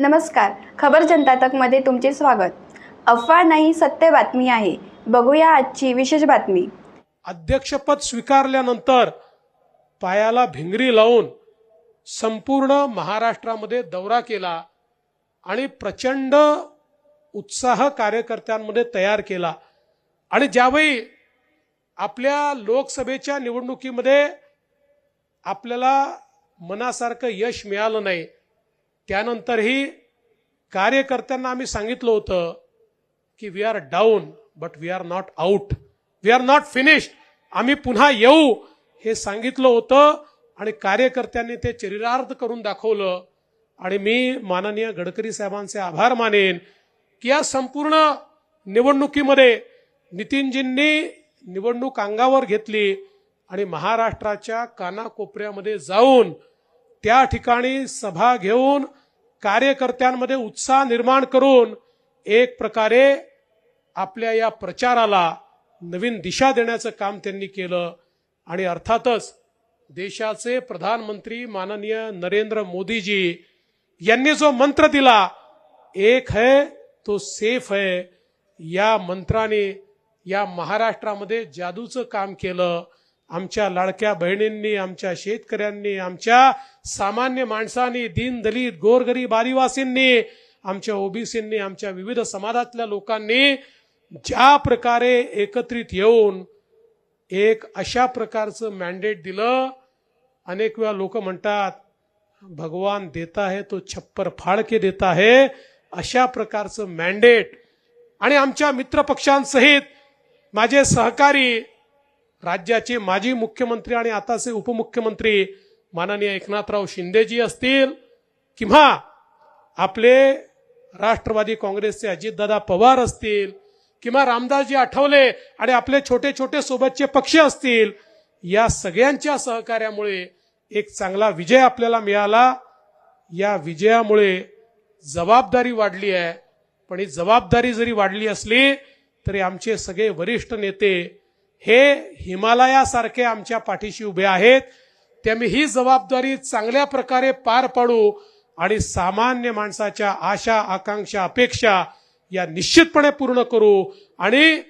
नमस्कार. खबर जनता तकमध्ये तुमचे स्वागत. अफवा नाही सत्य बातमी आहे. बघूया आजची विशेष बातमी. अध्यक्षपद स्वीकारल्यानंतर पायाला भिंगरी लावून संपूर्ण महाराष्ट्रामध्ये दौरा केला आणि प्रचंड उत्साह कार्यकर्त्यांमध्ये तयार केला. आणि ज्यावेळी आपल्या लोकसभेच्या निवडणुकीमध्ये आपल्याला मनासारखं यश मिळालं नाही त्यानंतरही कार्यकर्त्यांना आम्ही सांगितलं होतं की we are down but we are not out we are not finished आम्ही पुन्हा येऊ हे सांगितलं होतं आणि कार्यकर्त्यांनी ते चरितार्थ करून दाखवलं. आणि मी माननीय गडकरी साहेबांचे आभार मानेन की या संपूर्ण निवडणुकीमध्ये नितीनजींनी निवडणूक अंगावर घेतली आणि महाराष्ट्राच्या कानाकोपऱ्यामध्ये जाऊन त्या ठिकाणी सभा घेऊन कार्यकर्त्यांमध्ये उत्साह निर्माण करून एक प्रकारे आपल्या या प्रचाराला नवीन दिशा देण्याचं काम त्यांनी केलं. आणि अर्थातच देशाचे प्रधानमंत्री माननीय नरेंद्र मोदीजी यांनी जो मंत्र दिला एक है तो सेफ है या मंत्राने या महाराष्ट्रामध्ये जादूचं काम केलं. आमच्या लाडक्या बहिणींनी आमच्या शेतकऱ्यांनी आमच्या सामान्य माणसांनी दीन दलित गोरगरीब आदिवासींनी आमच्या ओबीसींनी आमच्या विविध समाजातल्या लोकांनी ज्या प्रकारे एकत्रित येऊन एक अशा प्रकारचं मॅन्डेट दिलं. अनेक वेळा लोक म्हणतात भगवान देता है तो छप्पर फाळके देता है अशा प्रकारचं मॅन्डेट आणि आमच्या मित्रपक्षांसहित माझे सहकारी राज्याचे माजी मुख्यमंत्री आणि आताचे उपमुख्यमंत्री माननीय एकनाथराव शिंदेजी असतील किंवा आपले राष्ट्रवादी काँग्रेसचे अजितदादा पवार असतील किंवा रामदासजी आठवले आणि आपले छोटे छोटे सोबतचे पक्ष असतील या सगळ्यांच्या सहकार्यामुळे एक चांगला विजय आपल्याला मिळाला. या विजयामुळे जबाबदारी वाढली आहे. पण ही जबाबदारी जरी वाढली असली तरी आमचे सगळे वरिष्ठ नेते हे हिमालयासारखे आमच्या पाठीशी उभे आहेत. त्यामुळे ही जबाबदारी चांगल्या प्रकारे पार पाडू आणि सामान्य माणसाच्या आशा आकांक्षा अपेक्षा या निश्चितपणे पूर्ण करू. आणि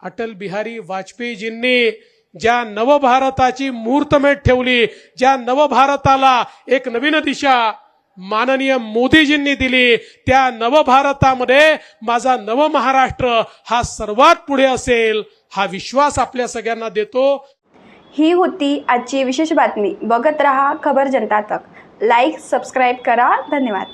अटल बिहारी वाजपेयीजींनी ज्या नवभारताची मुहूर्तमेढ ठेवली ज्या नवभारताला एक नवीन दिशा माननीय मोदीजींनी दिली त्या नवभारतामध्ये माझा नव महाराष्ट्र हा सर्वात पुढे असेल. हा विश्वास आपल्या सगळ्यांना देतो. ही होती आजची विशेष बातमी. बघत रहा खबर जनता तक. लाईक सबस्क्राईब करा. धन्यवाद.